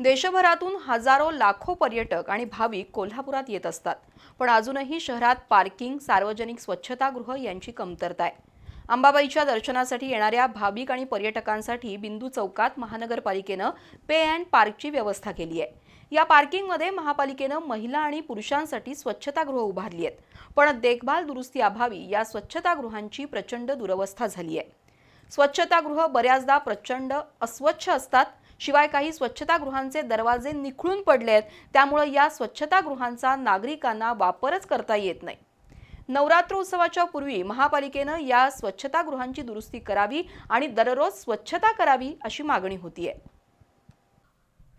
देशभरातून हजारो लाखो पर्यटक आणि भाविक कोल्हापुरात येत असतात. पण अजूनही शहरात पार्किंग सार्वजनिक स्वच्छतागृह यांची कमतरता आहे. अंबाबाईच्या दर्शनासाठी येणाऱ्या भाविक आणि पर्यटकांसाठी बिंदू चौकात महानगरपालिकेनं पे अँड पार्कची व्यवस्था केली आहे. या पार्किंगमध्ये महापालिकेनं महिला आणि पुरुषांसाठी स्वच्छतागृह उभारली आहेत. पण देखभाल दुरुस्ती अभावी या स्वच्छतागृहांची प्रचंड दुरवस्था झाली आहे. स्वच्छतागृह बऱ्याचदा प्रचंड अस्वच्छ असतात शिवाय काही स्वच्छतागृहांचे दरवाजे निखळून पडले आहेत त्यामुळे या स्वच्छतागृहांचा नागरिकांना वापरच करता येत नाही. नवरात्र उत्सवाच्या पूर्वी महापालिकेनं या स्वच्छतागृहांची दुरुस्ती करावी आणि दररोज स्वच्छता करावी अशी मागणी होतीये.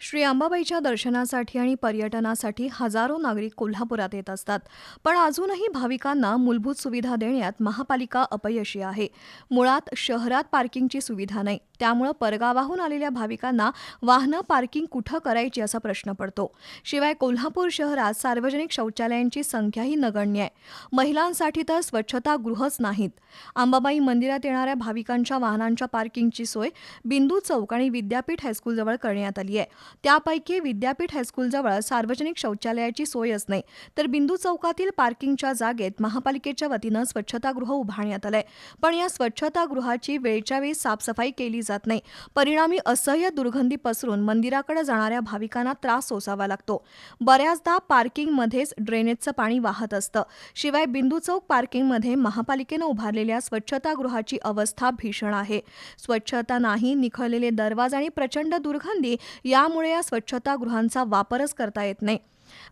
श्री अंबाबाईच्या दर्शनासाठी आणि पर्यटनासाठी हजारो नागरिक कोल्हापुरात येत असतात पण अजूनही भाविकांना मूलभूत सुविधा देण्यात महापालिका अपयशी आहे. मुळात शहरात पार्किंगची सुविधा नाही. त्यामुळं परगावाहून आलेल्या भाविकांना वाहनं पार्किंग कुठं करायची असा प्रश्न पडतो. शिवाय कोल्हापूर शहरात सार्वजनिक शौचालयांची संख्याही नगण्य आहे. महिलांसाठी तर स्वच्छतागृहच नाहीत. अंबाबाई मंदिरात येणाऱ्या भाविकांच्या वाहनांच्या पार्किंगची सोय बिंदू चौक आणि विद्यापीठ हायस्कूलजवळ करण्यात आली आहे. त्यापैकी विद्यापीठ हायस्कूलजवळ सार्वजनिक शौचालयाची सोयच नाही तर बिंदू चौकातील पार्किंगच्या जागेत महापालिकेच्या वतीनं स्वच्छतागृह उभारण्यात आलंय. पण या स्वच्छतागृहाची वेळच्या वेळी साफसफाई केली जात नाही. परिणामी असह्य दुर्गंधी पसरून मंदिराकडे जाणाऱ्या भाविकांना त्रास सोसावा लागतो. बऱ्याचदा पार्किंगमध्येच ड्रेनेजचं पाणी वाहत असतं. शिवाय बिंदू चौक पार्किंगमध्ये महापालिकेनं उभारलेल्या स्वच्छतागृहाची अवस्था भीषण आहे. स्वच्छता नाही निखळलेले दरवाज आणि प्रचंड दुर्गंधी यामुळे या स्वच्छतागृहांचा वापरच करता येत नाही.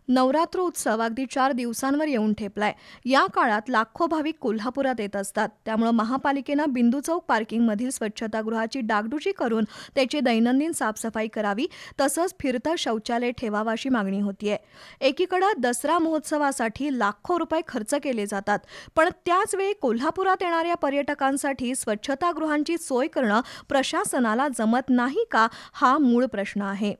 नवरात्र उत्सव अगदी चार दिवसांवर येऊन ठेपलाय. या काळात लाखो भाविक कोल्हापुरात येत असतात. त्यामुळे महापालिकेनं बिंदू चौक पार्किंगमधील स्वच्छतागृहाची डागडुजी करून त्याची दैनंदिन साफसफाई करावी तसंच फिरतं शौचालय ठेवावं अशी मागणी होतीये. एकीकडं दसरा महोत्सवासाठी लाखो रुपये खर्च केले जातात. पण त्याचवेळी कोल्हापुरात येणाऱ्या पर्यटकांसाठी स्वच्छतागृहांची सोय करणं प्रशासनाला जमत नाही का हा मूळ प्रश्न आहे.